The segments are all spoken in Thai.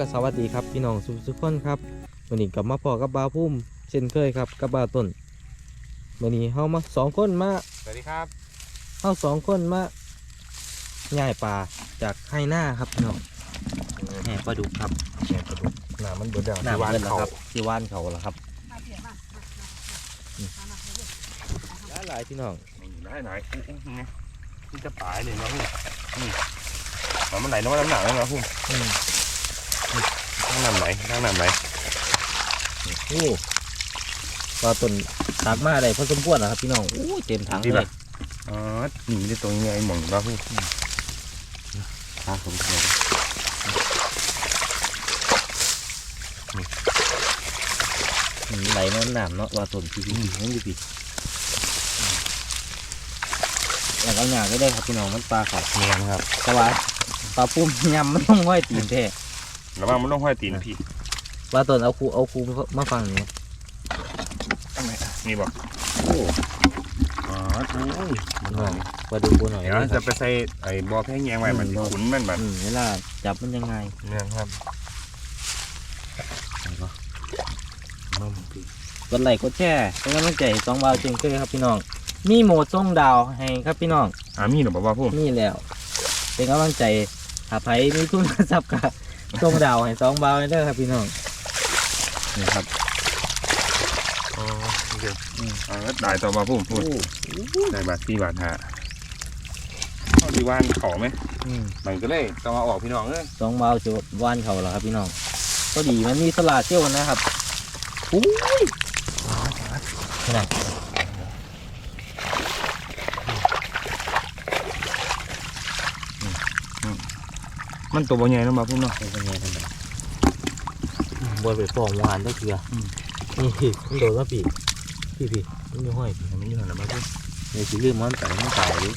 ครับผมกับสวัสดีครับพี่น้องสุสุกคนครับวันนี้กลับมาพอกับบาวพุ่มเช่นเคยครับกับบาวต้นวันนี้เฮามาสองคนมาสวัสดีครับเฮาสองคนมาง่ายปลาจากไฮหน้าครับพี่น้องแห่ปลาดุกครับแหนปลาดุกหนามันเบิดแล้วหน้าที่วานเงินแล้วเขาครับที่ว่านเขาแล้วครับหลายหลายๆพี่น้องได้ไหนอู้หูนี่นี่จะปลายเลยเนาะพี่นี่เอามันไหลน้ำน้ำหนักแล้วเนาะพี่อืม นั่งนำไหนนั่งนำไหนโอ้ปลาต้นตักมาได้พอสมควรนะครับ พี่น้องโอ้ยเต็มถังเลยอ๋อหนีได้ตัวใหญ่หม่องเนาะพี่ปลาสมควรอืมไหลน้ำหนามเนาะปลาต้นพี่พี่นั่นอยู่พี่อยากเอาหยาก็ได้ครับพี่น้องมันปลาเขาเนียนครับแต่ว่าปลาปุ้มยำมันต้องห้อยตีนแท้ ระวังมันต้องห้อยตีนพี่ปลาต้นเอาคูเอาคูมาฟังนี่อันไหนนี่บอกโอ้อ๋อโอ้ยมันหน่อยปลาดูปูหน่อยเดี๋ยวนะคจะรับไปใส่ไอ้บอแพ้แยงไว้มันสิขุนมันแบบอืมเวลาจับมันยังไงเนี่ยครับไหนก็มันพี่กดไลค์กดแชร์เป็นกำลังใจให้สองบาวเจงเกอร์ครับพี่น้อง มีโหมดส่งดาวให้ครับพี่น้องอามีหรือเปล่าว่าพุ่มนี่แล้วเป็นกำลังใจหาไผมีทุนทรัพย์กับ ส่งดาวให้สองบาวเด้อครับพี่น้องนี่ครับอ๋อโอเคอืมอ่าแล้วได้ต่อมาพุ่มพูดโอ้ได้บาทสี่บาทฮะเอาที่ว่านเขาไหมอืมมันก็เลยต้องเอาออกพี่น้องเอ้ยสองบาวจะว่านเขาแล้วครับพี่น้องก็ดีมันมีสลาเซี่ยวนะครับอุ้ยนี่นะ มันตัวบ่ใหญ่เนาะมาพุ่มเนาะเป็นยังไงกันบ้างบนไปฟองหวานได้เกลืออมนี่พี่มันโดนแล้วพี่พี่พี่มันอยู่ห้อยพี่มันอยู่หันหลังมาพุ่มในสีลืมมันแต่มันตายดิ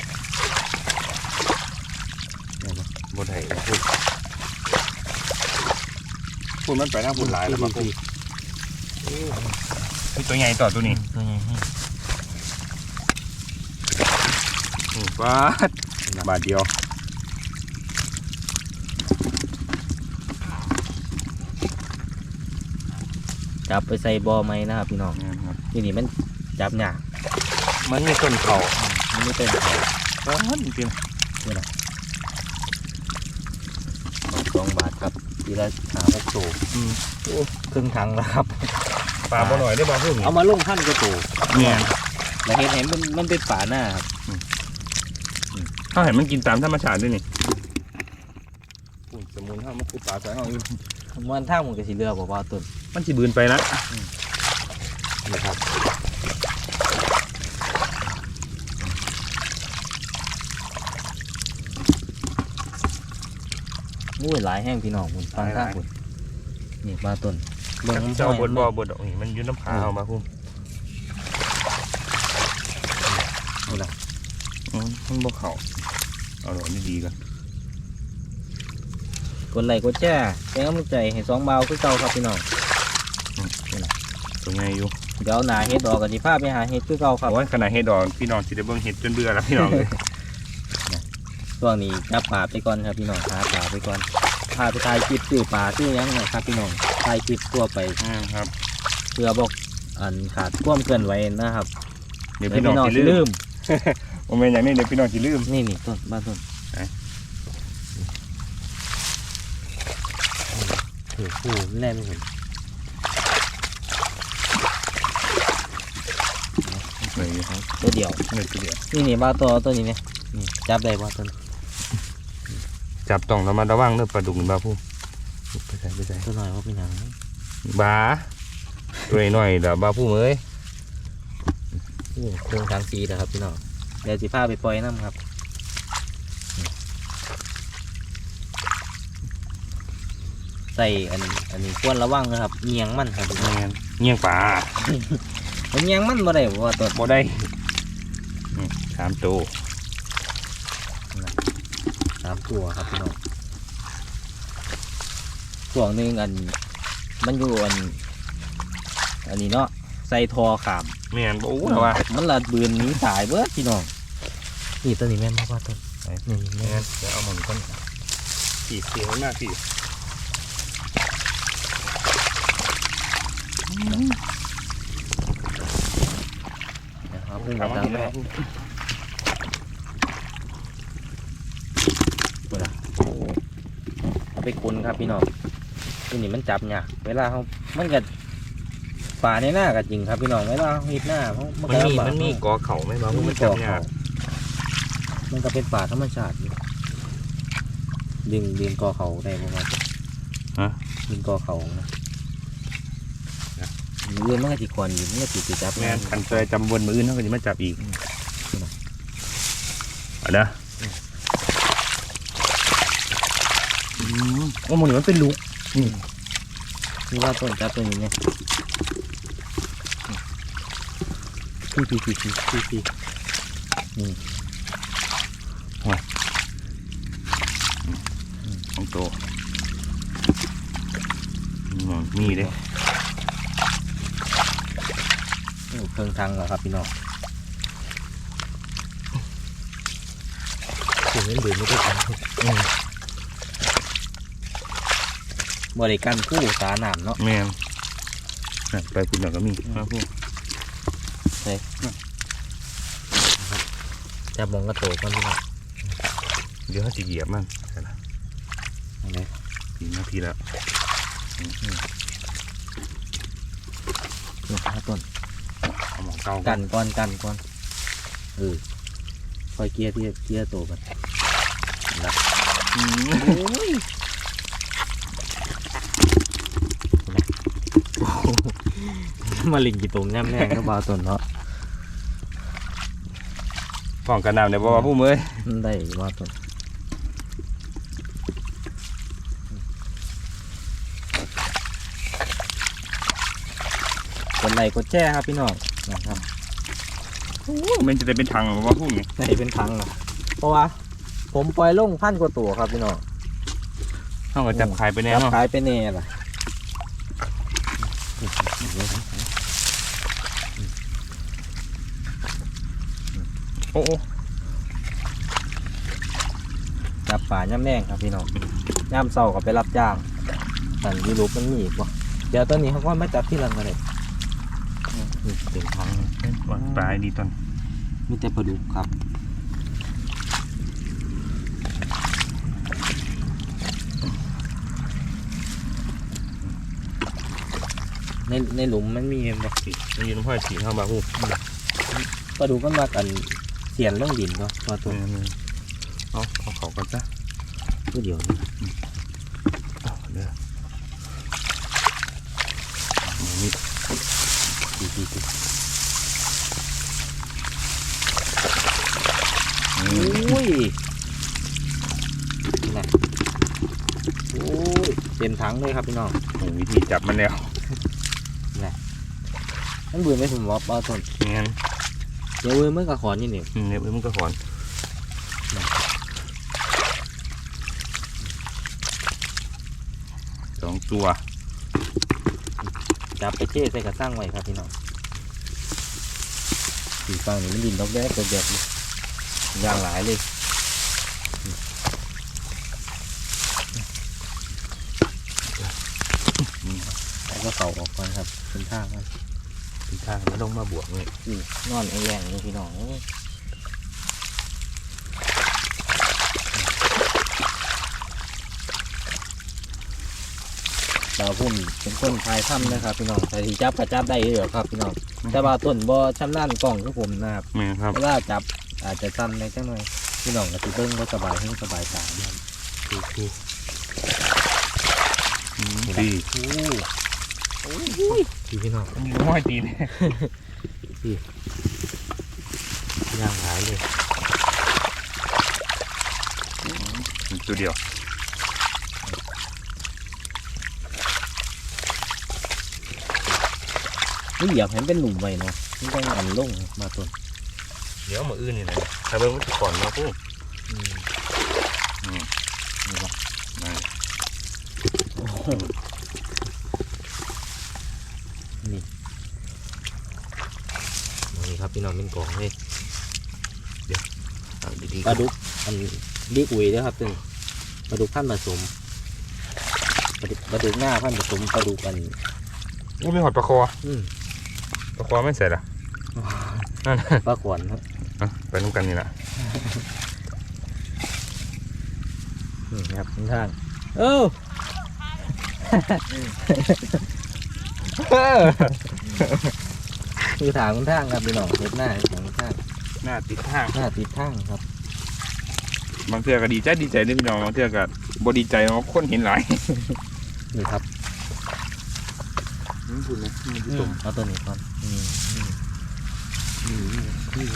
บนไห้พุ่มพุ่มมันไปทางพุ่มหลายแล้วมาพุ่มพี่มีตัวใหญ่ต่อตัวนี้ตัวใหญ่ให้อืมบาทบาทเดียว จับไปใส่บอไหมนะครับพี่น้องนะครับนี่นี่มันจับหยากมันมีต้นเขามันไม่เป็นเขาบาทจริงสองบาทครับทีละหาหกตัวๆอืมครึ่งถังแล้วครับปลาบ่หน่อยได้บ่พุ่มเอามาลงขั้นกระตูเนี่ยแล้วเห็นเห็นมันมันเป็นป่าหน้าครับถ้าเห็นมันกินตามธรรมชาติด้วยนี่พุ่มสมุนห้ามันคือปลาสายห้องอยู่ มันท่ามันกับสีเรือบอกว่าต้นมันสิบืนไปนะนะครับอุ้ยหลายแห้งพี่น้องคุณฟังข้างคุณนี่มาต้นเบิ่งมันเจ้าห้อยบนบ่อบนดอกนี่มันอยืนน้ำผาเอามาพุ่มเอาล่ะอืมมันบ่เขาเอาหน่อยนี่ดีกัน กดไลค์กดแชร์เป็นกำลังใจให้สองเบาคือเก่าครับพี่น้องตัวใหญ่อยู่เดี๋ยวหนาเฮ็ดออกกันสิพาไปหาเฮ็ดคือเก่าครับโอ้ยขนาดเฮ็ดดอกพี่น้องสิได้เบิ่งเฮ็ดจนเบื่อแล้วพี่น้องเลยช่วงนี้จับปลาไปก่อนครับพี่น้องหาปลาไปก่อนพาไปถ่ายคลิปซื้อปลาซื้อหยังนะครับพี่น้องถ่ายคลิปทั่วไปอืมครับเพื่อบอกอันขาดความเคลื่อนไหวนะครับเดี๋ยวเดี๋ยวพี่น้องพี่น้องสิสิลืลืมมโอ้แม่นอย่างนี้เดี๋ยวพี่น้องสิลืมนี่นี่ต้นบ้านต้น ไหน ถือคู่แน่ไม่เห็นเลยอยู่ครับตัวเดียวนี่ทีเดียวนี่นี่บ้านตัวตัวนี้เนี่ยนี่จับได้บ้านต้นจับต้องระมัดระวังเด้อปลาดุกนี่บ่าพุ่มไปใส่ไปใส่ตัวหน่อยว่าเป็นหยังบาตัวน้อยๆเด้อบ่าพุ่มเอ้ยนี่เครื่องทางสีนะครับพี่น้องเดี๋ยวสิพาไปปล่อยน้ำครับ ใส่อันอันนี้ควรระวังนะครับเงียงมันครับพี่น้องแม่นเงี้ยงปลามันเงียงมันบ่ได้บ่ว่าตัวบ่ได้อืมสามตัวสามตัวครับพี่น้องส่วนหนึ่งอัน มันอยู่อัน อันนี้เนาะใส่ทอขามแม่นบ่โอ้แต่ว่า มันละบืนหนี้ตายเบิดพี่น้องนี่ตัวนี้แม่นมากว่าต้นนี่แม่แม่นนเดี๋ยวเอาหมันก่อนขี่ขี่ข้างหน้าขี่ นะครับพุ่งเอามามาตามกินแม่แล้วเอาไปกุนครับพี่น้องตัวนี้มันจับยากเวลาเขามันก็ป่าในหน้าก็จริงครับพี่น้องเวลาเขาเฮ็ดหน้าเขามันมันก็มีลำบากมันมีกอเข่าไหมบ้างมันมัมีนกอจำยาเขากมันก็เป็นป่าธรรมชาติอยู่ดึงดึงกอเขาได้ประมาณฮะดึงกอเขานะนะ เรื่องมันก็ติคอนอยู่มันก็ติดจับแม่นคันเคยจำบนมืออื่นเขาก็จะมาจับอีกอืมเอาเด้ออืมโอ้โหนี่มันเป็นลูกนี่ว่าต้นจับตัวนี้ไงพี่พี่พี่พี่พี่พี่นี่ของโตอืมมีเลย โอ้ เครื่องทางเหรอครับพี่น้องถึงเงินเดือนไม่ได้กันบริการผู้สาหนามเนาะแม่นน่ะไปคุณหน่อยก็มีมาพูดจะมองกระโตกมันพี่น้องเดี๋ยวเขาจะเหยียบมันใช่ละเอาเลยสี่นาทีแล้วนี่ครับต้น เอาหมองเก่ากันก่อนกันก่อนเออคอยเกียร์ที่เกียร์โตกันนะอืมมาลิงกี่ตุ่มแนมแน่ก็บาต้นเนาะฟ้องกันน้ำเนี่ยบอกว่าผู้มือมันได้บาต้น กดไลค์กดแชร์ครับพี่น้องนะครับมันจะได้เป็นทางบอกว่าผู้นี่ให้เป็นทังนะเพราะว่า ผมปล่อยลงพันกว่าตัวครับพี่น้องเขาก็จับขายไปแน่จับเนาะขายไปแน่ล่ะโอ้โอ้จับป่าย่ำแรงครับพี่น้องย่ำเศร้าก็ไปรับจ้างสันยูรูปมันมีอีกวะเดี๋ยวตอนนี้เขาก็มาจับที่หลังกันเลยนี่ เป็นทังว่าปลายดีตอนมีแต่ปลาดุกครับในในหลุมมันมีบ่สีมันยืนพ่อสีเข้ามาผู้ปลาดุกมันมากันเสียนลงดินก็ตัวตัวเอาเอาเขากันซะตัวเดียวนี่ เอาเด้อนี่ ดีดีดีอืมอุ้ยนะโอ้ยเต็มถังเลยครับพี่น้องโอ้วิธีจับมันแล้วมันเบื่อไหมผมว่าปลาต้นงั้นเดี๋ยวเว้ยมันกระขอนนี่นี่อืมเนี่ยมันก็ขอนสองตัวจับไปเจ๊ใส่กระสร้างไว้ครับพี่น้อง สีฟังนี่มันดินดอกแดกดอกแดกเลยอย่างหลายเลยแล้วก็เข่าออกก่อนครับเป็นท่ามันทิศทางมันต้องมาบวกนี่นี่นอนไอ้แรงเลยพี่น้องเอ้ย ดาวพุ่มเป็นคนพายถ้ำนะครับพี่น้องแต่ที่จับก็จับได้เยอะครับพี่น้องแต่ว่าต้นบ่ชำนาญกล้องคือผมนะครับแม่ครับ เวลาจับอาจจะสั้นในจังหน่อยพี่น้องก็สิเบิ้งก็สบายให้สบายตาด้วยดูดูอืมดีโอ้โอ้ยพี่พี่น้องมันห้อยตีนย่างหายเลยตัวเดียว นี่อยากเห็นเป็นหลุมไว้เนาะนี่ต้องอันลงมาต้นเดี๋ยวมาอื่นนี่นะถ้าเบิ่งมันจะก่อนมาผู้อืมอืมนี่บ่นั่นโอ้โหนี่นี่ครับพี่น้องเป็นกล่องเลยเอาดีปลาดุกอันดีกุยเด้อครับตึงปลาดุกพันธุ์ผสมปลาดุกปลาดุกหน้าพันธุ์ผสมปลาดุกอันอู้มีหอดปลาคออืม ปลาไม่ใส่ละนั่นปลาขวนครับไปนุ่กันนี่ละนี่ครับทางเอ้คือถางคุณทางครับพี่น้องเห็ดหน้าถางคุณทางหน้าติดทางหน้าติดทางครับ บางเทื่อก็ดีใจดีใจเด้อพี่น้องบางเทื่อก็บดีใจเนาะคนเห็นหลายนี่ครับ อืมคุณนะมันอืตุ่มมเอาตัวนี้ก่อนนี่นี่นี่นี่นี่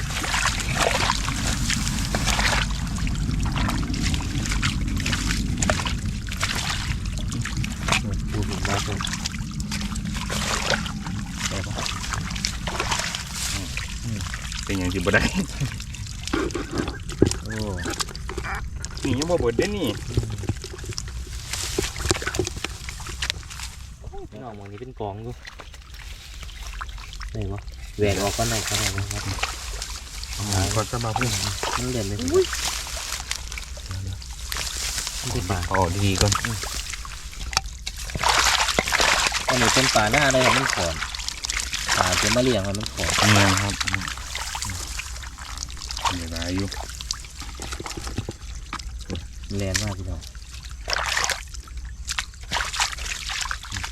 ดูผมมาก่อนได้ปะเป็นอย่างที่บ่ได้โอ้นี่ยังบ่เบิดเด้อนี่ พี่น้องม องนี้เป็นกองอยู่ได้ปะแหวกออกก็ได้ก็ได้นะครับก่อนจะมาพุ่งมันเด่นเลยมันเป็นป่าอ๋อดีก่อนอันนี้เป็นป่าหน้าได้ครับมันขอนป่าจะมาเลี้ยงมันมันขอนเงี้ยครับเดี๋ยวได้อยู่แรงมากพี่น้อง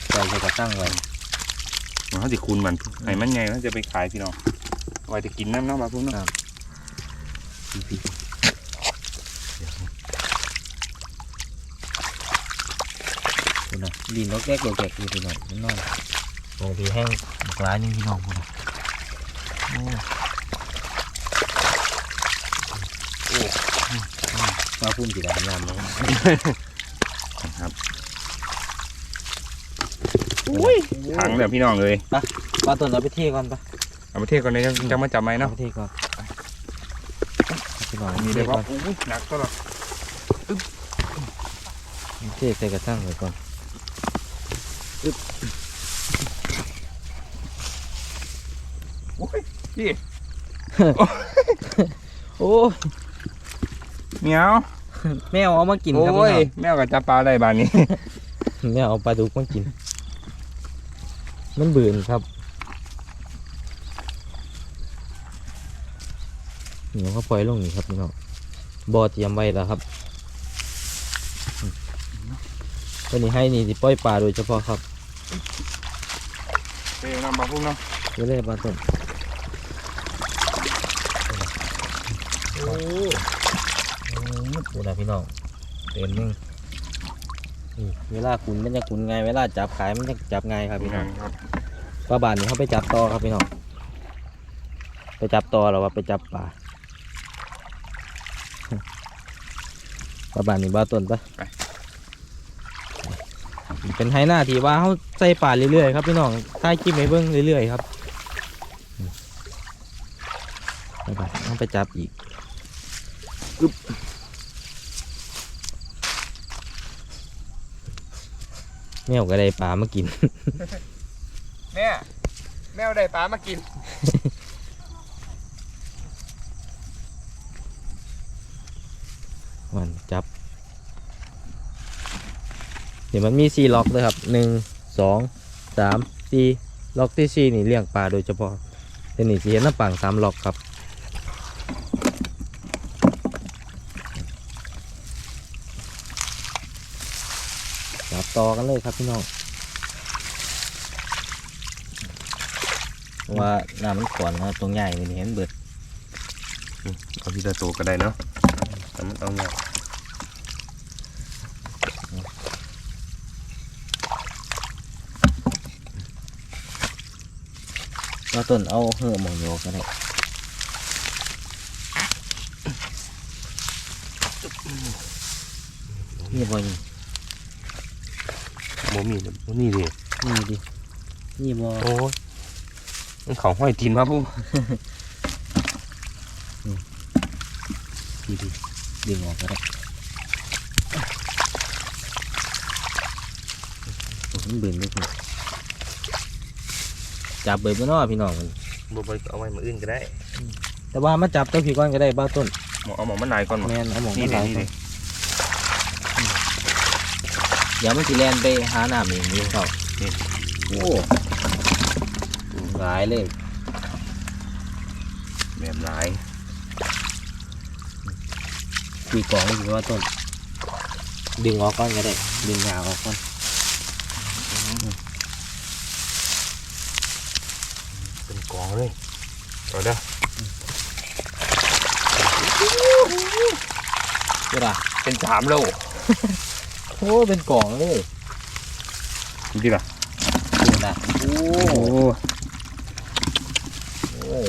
ใส่จะกระตั้งไว้มัน เขาสิคูณมันให้มันไงแล้วจะไปขายพี่น้องไว้จะกินน้ำเนาะมาพุ่งเนาะปีปีคุณนะดินนกแก๊กโดแก๊กอยู่พี่น้องมันนอนบางทีแห้งบักร้ายนึงพี่น้องคุณนะโอ้โอ้มาพุ่มสีดำงามเลยครับอุ้ย ถังเดี๋ยวพี่น้องเลยปลาตัวเราไปเทก่อนปะเอาไปเทก่อนเลยจะจะมาจับไหมเอาเนาะไปเทก่อนพี่น้องมีเทเลยก่ว่าอนอุ้ยหนักก็หรอเทใส่กระทั่งไว้ก่อนอุ้ยพี่โอ้ยเหมียวแมวเอามากินครับโอ้พี่ยน้องแมวกับจับปลาได้บานนี้แมวเอาปลาดุกมากิน มันบืนครับเดี๋ยวก็ปล่อยลงนี่ครับพี่น้องบ่อเตรียมไว้แล้วครับตัวนี้ให้นี่สิปล่อยปลาโดยเฉพาะครับเดี๋ยวน้ำปลาพุ่งเนาะเดี๋ยวเลยปลาต้นโอ้ดูนะพี่น้องเต็มนึงนี่ เวลาขุนมันจะขุนไงายเวลาจับขายมันจะจับง่ายครับพี่น้องครับปลาบานนี่เขาไปจับต่อครับพี่น้องไปจับต่อหรอว่าไปจับปลาปลาบานนี่บ้าต้นปะเป็นไฮหน้าที่ว่าเขาใส่ปลาเรื่อยๆครับพี่น้องถ่ายคลิปให้เบิ่งเรื่อยๆครับไปไปต้องไปจับอีกอึ๊บ แมวก็ได้ปลามากิน แม่แมวได้ปลามากินมันจับ เดี๋ยวมันมีสี่ล็อกเลยครับหนึ่งสองสามสี่ล็อกที่สี่นี่เลี้ยงปลาโดยเฉพาะเดี๋ยวนี้สิเห็นน้ำปังสามล็อกครับ ต่อกันเลยครับพี่น้องเพราะว่าน้ำมันขวนนะตรงใหญ่นี่เห็นเบิดเอาที่ตะโตก็ได้เนาะแต่มันเอาเนี่ยเราต้นเอาเหือะหมองโยกก็ได้นี่บอล โมมีโมนี่ดินี่ดินี่บอโอ้ยมันเขาห้อยตีนมาพุ่งดีดิดึงออกก็ได้มันบืนด้วยคุณจับเบิดบ่เนาะพี่น้องมันบ่ไปเอาไว้มาอื่นก็ได้ แต่ว่ามาจับตัวผีก้อนก็ได้บ้าต้นหมอเอาหมอมันลายก่อนหมอแมนเอาหมองนี่มาดิหลายนี่ก่อดิ นเดี๋ยวมันสิแลนไปหาหน้าเองนี่เขาโอ้หลายเลยแบบหลายปีกองนี่คือว่าต้น ดึงออกก่อนก็ได้ ดึงยาวออกก่อนเป็นกองเลยเอาเด้อเจ้าด่ะเป็นสามโล โอ้เป็นกองเลยจริงๆอะเจ้าด่ะโอ้โอ้โอ้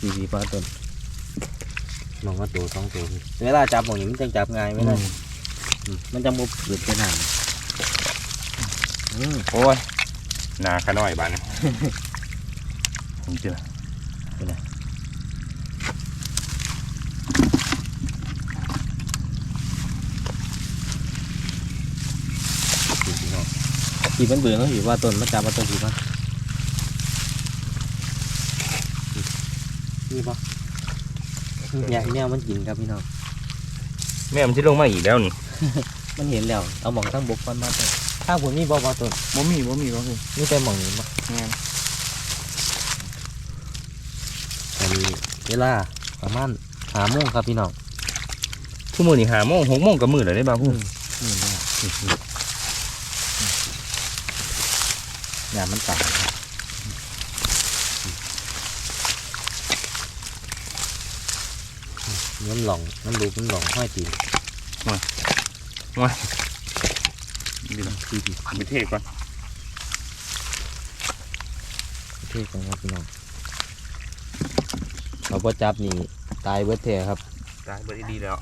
ปีปีปลาต้นมองว่าตัวสองตัวนี่เวลาจับหมองนี้มันจะจับง่ายไม่ได้อืมมันจะมุบหลุดไปหนานอืมโอ้ยหนาขาน้อยบ้านจริงๆอะปีปีน้อง ปีมันเบื่อเขาอยู่ว่าต้นมันจับมาต้นปีมันนี่ปะเนี่ยเนี่ยมันกินครับพี่น้องแม่มันจะลงมาอีกแล้วนี่ มันเห็นแล้ว เอาหมองตั้งบกก่อนมาต้นถ้าผมมีบ่บ่ต้นบ่มีบ่มีบ่มีนี่แต่หมองนี้มาแม่นอันนี้เวลาประมาณหาโมงครับพี่น้องชั่วโมงนี่หาโมงหกโมงกับมือเลยได้บ้างพูดนี่นะ อย่ามันตายมันหลงมันรูมันหลงห้อยตีดีนะตีตีไปเทก่อนเท่กันครับพี่น้องเราพอจับนี่ตายเบิดเทครับ ตายเบิดดีแล้ว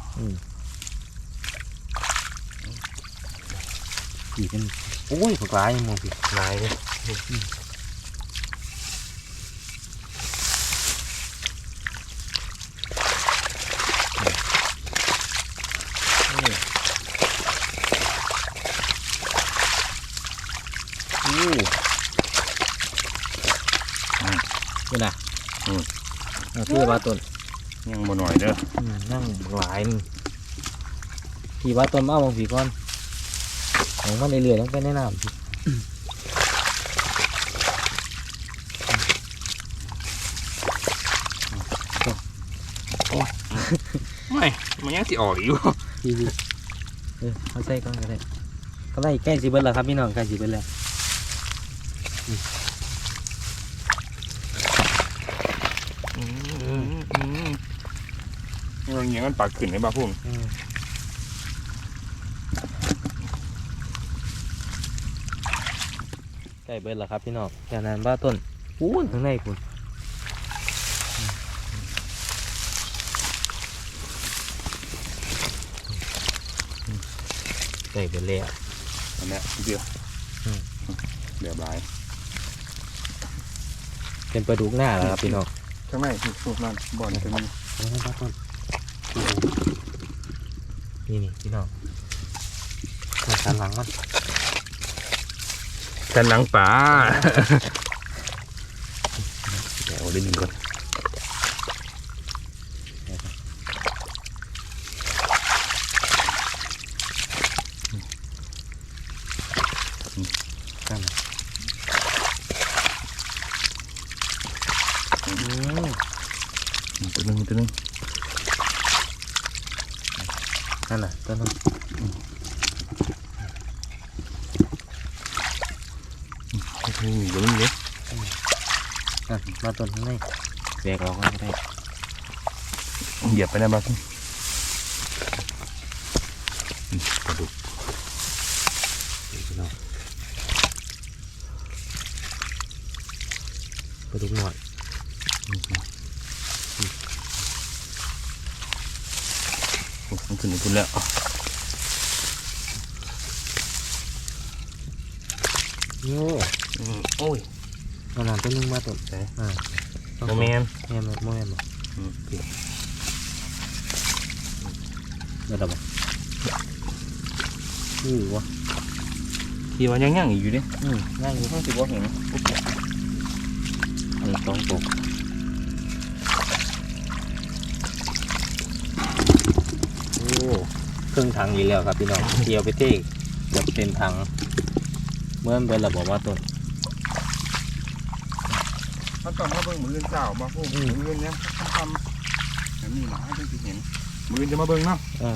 ตีเป็นโอ้ยปลากรายมองพี่นายเลย นี่นะอืมเอาคือว่าต้นยังบ่หน่อยเด้ออืมนั่งหลายนี่พี่ว่าต้นมาเอามองผีก่อนของมันเรื่อยๆต้องไปแนะนำพี่ ไม่มัน ยังสิออกอีกอยู่พี่พี่เออเอาใส่ก่อนก็ได้ก็ได้ใกล้สิเบิดแล้วครับพี่น้องใกล้สิเบิดแล้วอืมอืมเราเงี้ยมันปากขึ้นในบ้าพุ่มอืมใกล้เบิดแล้วครับพี่น้องแค่นั้นบ้าต้นอู้นข้างในคุณ ใกล้เบิดแล้วอันเนี้ยเดียวอืมเดี๋ยวบายเป็นปลาดุกหน้าแล้วครับพี่น้องข้างในคือพวกนั้นบ่อนจะมีเอาให้บ้าต้นนี่นี่พี่น้องมาสันหลังมันกันหลังป่าเดี๋ยวเอาได้ดึงก่อนตัวหนึงตัวหนึง นั่นน่ะต้นนั้น ตัวหนึงมีตัวหนึงเยอะ นั่นมา ต้นข้างในแบกออกก็ได้เหยียบไปนะบ้าพุ่มอืมกระดูกพี่น้องปลาดุกหน่อยอืมโอ้มันขึ้นในทุนแล้วโอ้อืมโอ้ย มาน้ำต้นนึงมาต้นไหนอ่าโมเมนแม่นบ่แม่นบ่อืมเดี๋ยวเราบอกอือวะที่ว่ายังยังอีกอยู่ดิอืมง่ายอยู่ต้องสิว่าเห็นอันนี้ต้องตกโอ้ครึ่งถังอีกแล้วครับพี่น้องเกี่ยวไปเทกเกือบเต็มถังเมื่อมันเป็นระบบว่าต้น เขาต้องมาเบิ่งมืออื่นเจ้าบ่พูดมืออื่นเนี่ยคำๆแบบนี้นะให้เพิ่นสิเห็นมืออื่นจะมาเบิ่งเนาะอ่า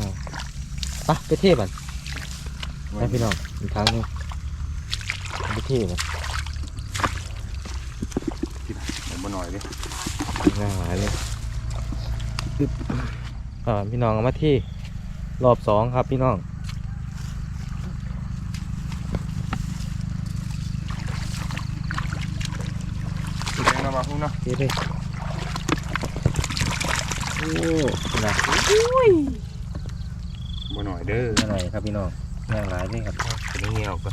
ไปไปเทพก่อนไปพี่น้องอีกครั้งหนึงไปเทพก่อนผมบ่หน่อยดิง่ายหลายเลยปึ๊บอ่าพี่น้องเอามาที่รอบสองครับพี่น้อง สีแดงเนาะบ่พูดเนาะเทเลยโอ้นะบ่หน่อยเด้ออะไรครับพี่น้องง่ายหลายเลยครับเป็นเงี้ยวก็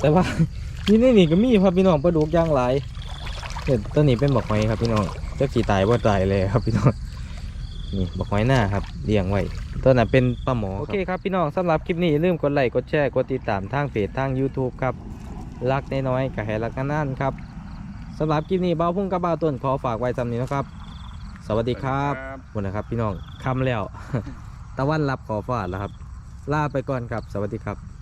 แต่ว่านี่นี่นี่ก็มีครับพี่น้องปลาดุกย่างหลายเห็นตัวนี้เป็นบักหอยครับพี่น้องเจ้าสีตายว่าตายเลยครับพี่น้องนี่บักหอยหน้าครับเลี้ยงไว้ตัวนั้นเป็นปลาหมอโอเคครับพี่น้องสำหรับคลิปนี้อย่าลืมกดไลค์กดแชร์กดติดตามทางเพจทาง YouTube ครับรักน้อยๆกับแหรักนั่นๆครับ สำหรับคลิปนี้เบ้าพุ่งกับเบ้าต้นขอฝากไว้จำนี้นะครับ สวัสดีครับขอบคุณนะครับ พี่น้องคำแล้ว ตะวันรับขอฝาดแล้วครับ ลาไปก่อนครับ สวัสดีครับ